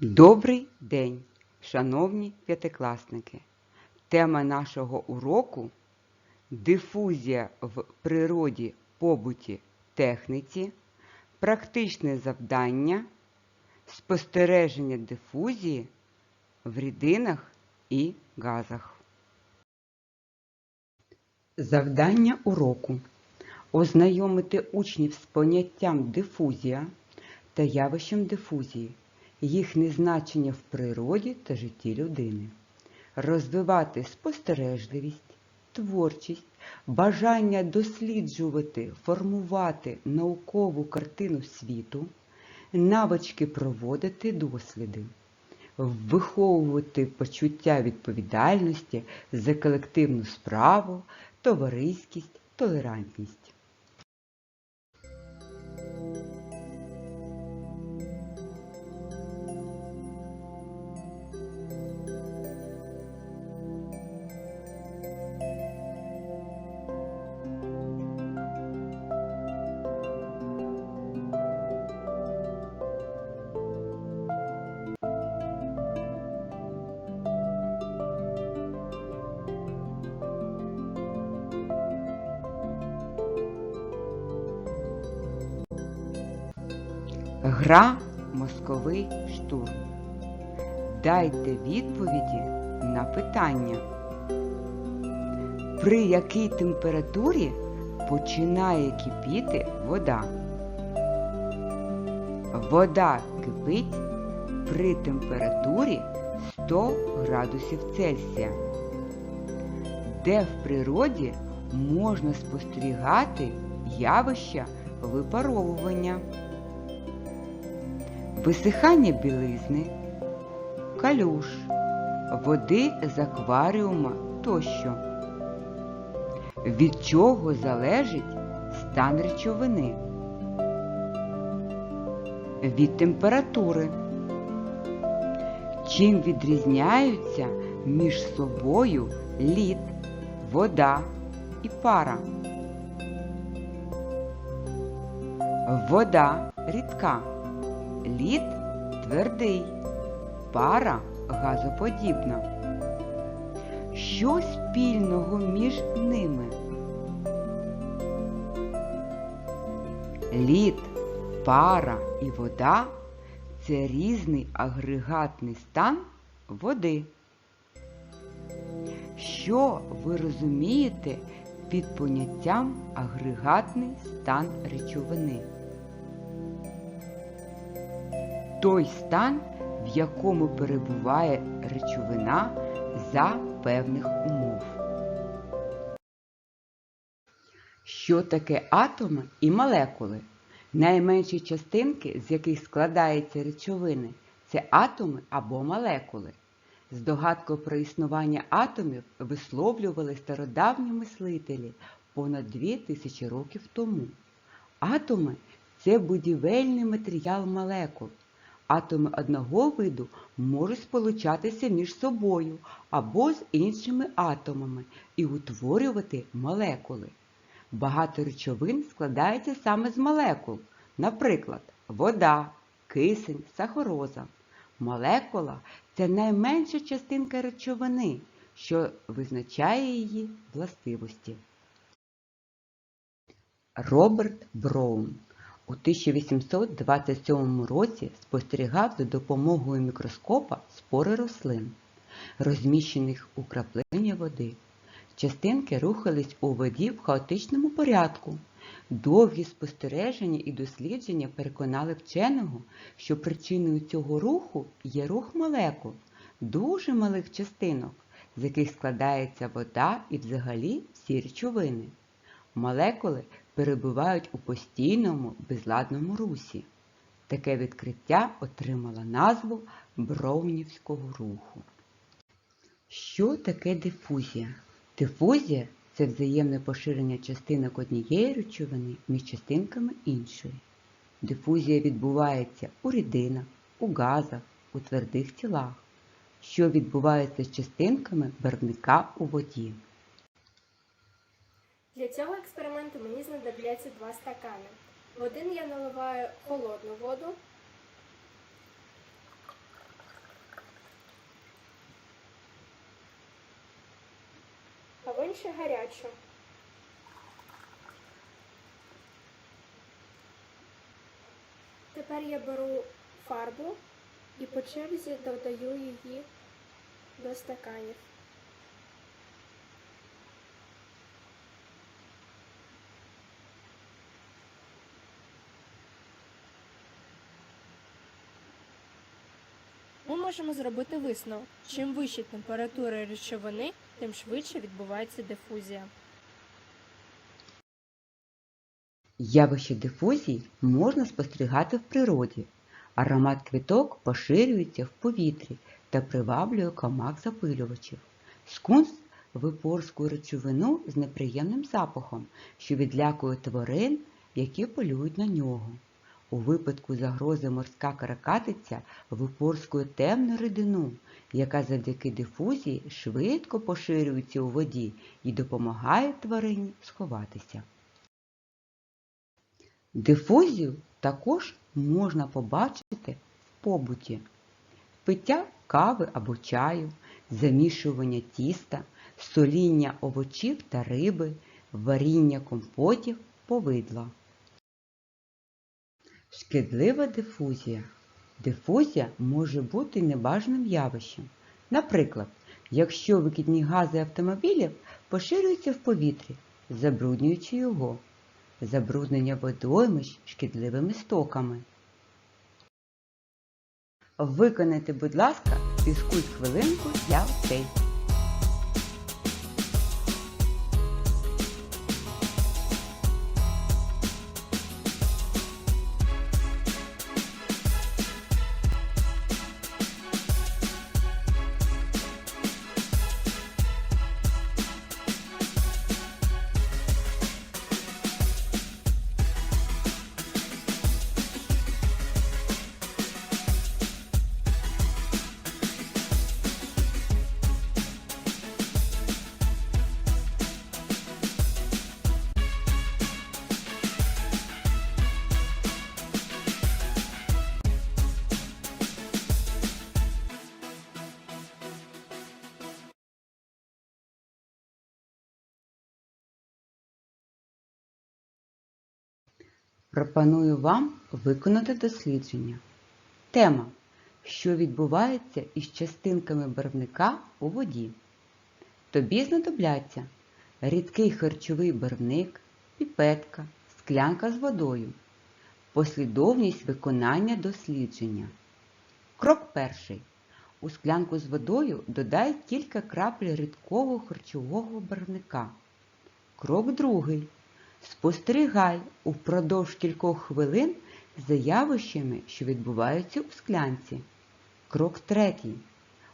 Добрий день, шановні п'ятикласники! Тема нашого уроку дифузія в природі, побуті, техніці, практичне завдання, спостереження дифузії в рідинах і газах. Завдання уроку ознайомити учнів з поняттям дифузія та явищем дифузії, їхнє значення в природі та житті людини, розвивати спостережливість, творчість, бажання досліджувати, формувати наукову картину світу, навички проводити досліди, виховувати почуття відповідальності за колективну справу, товариськість, толерантність. Гра Мозковий штурм. Дайте відповіді на питання. При якій температурі починає кипіти вода? Вода кипить при температурі 100 градусів Цельсія. Де в природі можна спостерігати явища випаровування? Висихання білизни, калюш, води з акваріума тощо. Від чого залежить стан речовини? Від температури. Чим відрізняються між собою лід, вода і пара? Вода рідка. Лід твердий, пара газоподібна. Що спільного між ними? Лід, пара і вода це різний агрегатний стан води. Що ви розумієте під поняттям агрегатний стан речовини? Той стан, в якому перебуває речовина за певних умов. Що таке атоми і молекули? Найменші частинки, з яких складаються речовини, це атоми або молекули. Здогадку про існування атомів висловлювали стародавні мислителі понад 2000 років тому. Атоми це будівельний матеріал молекул. Атоми одного виду можуть сполучатися між собою або з іншими атомами і утворювати молекули. Багато речовин складається саме з молекул, наприклад, вода, кисень, сахароза. Молекула це найменша частинка речовини, що визначає її властивості. Роберт Броун у 1827 році спостерігав за допомогою мікроскопа спори рослин, розміщених у краплині води. Частинки рухались у воді в хаотичному порядку. Довгі спостереження і дослідження переконали вченого, що причиною цього руху є рух молекул, дуже малих частинок, з яких складається вода і взагалі всі речовини. Молекули перебувають у постійному безладному русі. Таке відкриття отримало назву Броунівського руху. Що таке дифузія? Дифузія це взаємне поширення частинок однієї речовини між частинками іншої. Дифузія відбувається у рідинах, у газах, у твердих тілах, що відбувається з частинками барвника у воді. Для цього експерименту мені знадобляться два стакани. В один я наливаю холодну воду, а в інший гарячу. Тепер я беру фарбу і по черзі додаю її до стаканів. Ми можемо зробити висновок. Чим вища температура речовини, тим швидше відбувається дифузія. Явище дифузії можна спостерігати в природі. Аромат квіток поширюється в повітрі та приваблює комах запилювачів. Скунс випорскує речовину з неприємним запахом, що відлякує тварин, які полюють на нього. У випадку загрози морська каракатиця випорскує темну рідину, яка завдяки дифузії швидко поширюється у воді і допомагає тварині сховатися. Дифузію також можна побачити в побуті. Пиття кави або чаю, замішування тіста, соління овочів та риби, варіння компотів, повидла. Шкідлива дифузія. Дифузія може бути небажаним явищем. Наприклад, якщо викидні гази автомобілів поширюються в повітрі, забруднюючи його забруднення водоймищ шкідливими стоками. Виконайте, будь ласка, фізкульт хвилинку для очей. Пропоную вам виконати дослідження. Тема. Що відбувається із частинками барвника у воді? Тобі знадобляться рідкий харчовий барвник, піпетка, склянка з водою. Послідовність виконання дослідження. Крок перший. У склянку з водою додай кілька крапель рідкого харчового барвника. Крок другий. Спостерігай упродовж кількох хвилин за явищами, що відбуваються у склянці. Крок третій.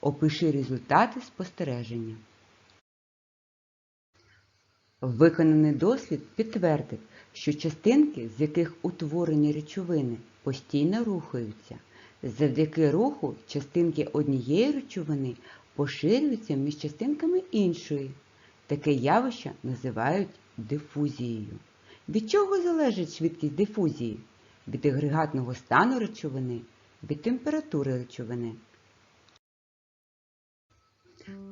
Опиши результати спостереження. Виконаний дослід підтвердив, що частинки, з яких утворені речовини, постійно рухаються. Завдяки руху частинки однієї речовини поширюються між частинками іншої. Таке явище називають дифузією. Від чого залежить швидкість дифузії? Від агрегатного стану речовини, від температури речовини.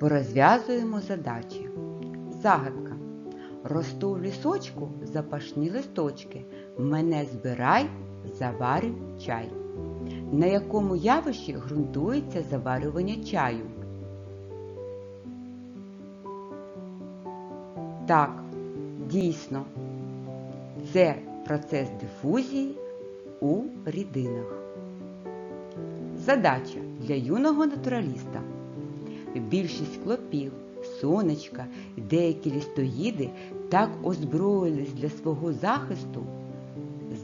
Порозв'язуємо задачі. Загадка. Росту в лісочку запашні листочки. Мене збирай, заварю чай. На якому явищі ґрунтується заварювання чаю? Так, дійсно, це процес дифузії у рідинах. Задача для юного натураліста. Більшість клопів, сонечка і деякі лістоїди так озброїлись для свого захисту.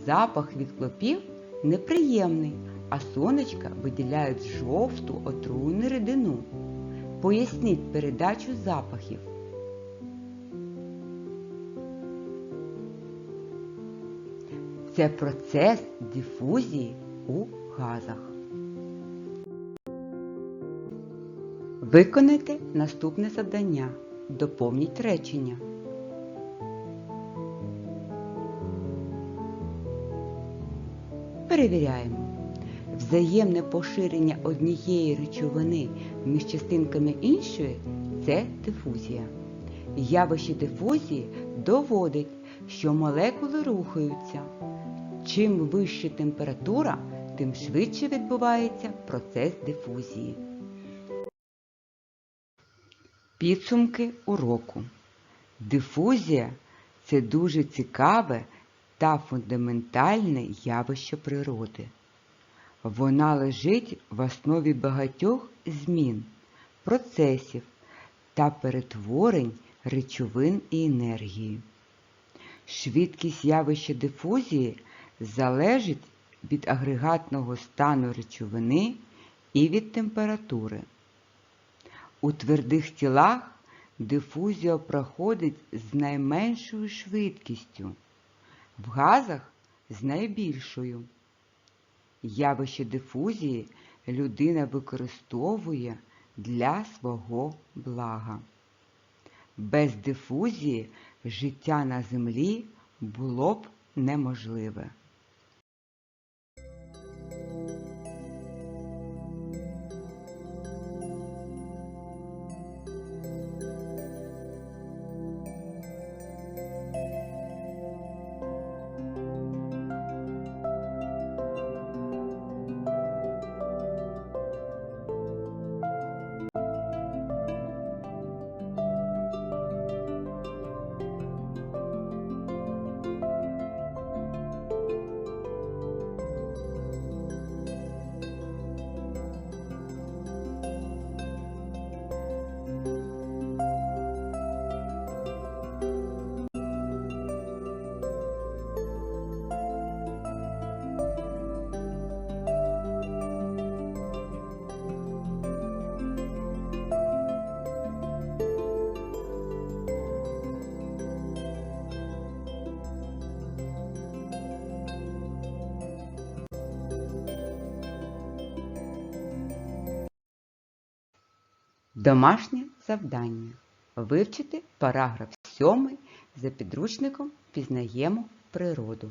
Запах від клопів неприємний, а сонечка виділяють жовту отруйну рідину. Поясніть передачу запахів. Це процес дифузії у газах. Виконайте наступне завдання. Доповніть речення. Перевіряємо. Взаємне поширення однієї речовини між частинками іншої це дифузія. Явище дифузії доводить, що молекули рухаються. Чим вища температура, тим швидше відбувається процес дифузії. Підсумки уроку. Дифузія це дуже цікаве та фундаментальне явище природи. Вона лежить в основі багатьох змін, процесів та перетворень речовин і енергії. Швидкість явища дифузії залежить від агрегатного стану речовини і від температури. У твердих тілах дифузія проходить з найменшою швидкістю, в газах з найбільшою. Явище дифузії людина використовує для свого блага. Без дифузії життя на землі було б неможливе. Домашнє завдання. Вивчити параграф 7 за підручником Пізнаємо природу.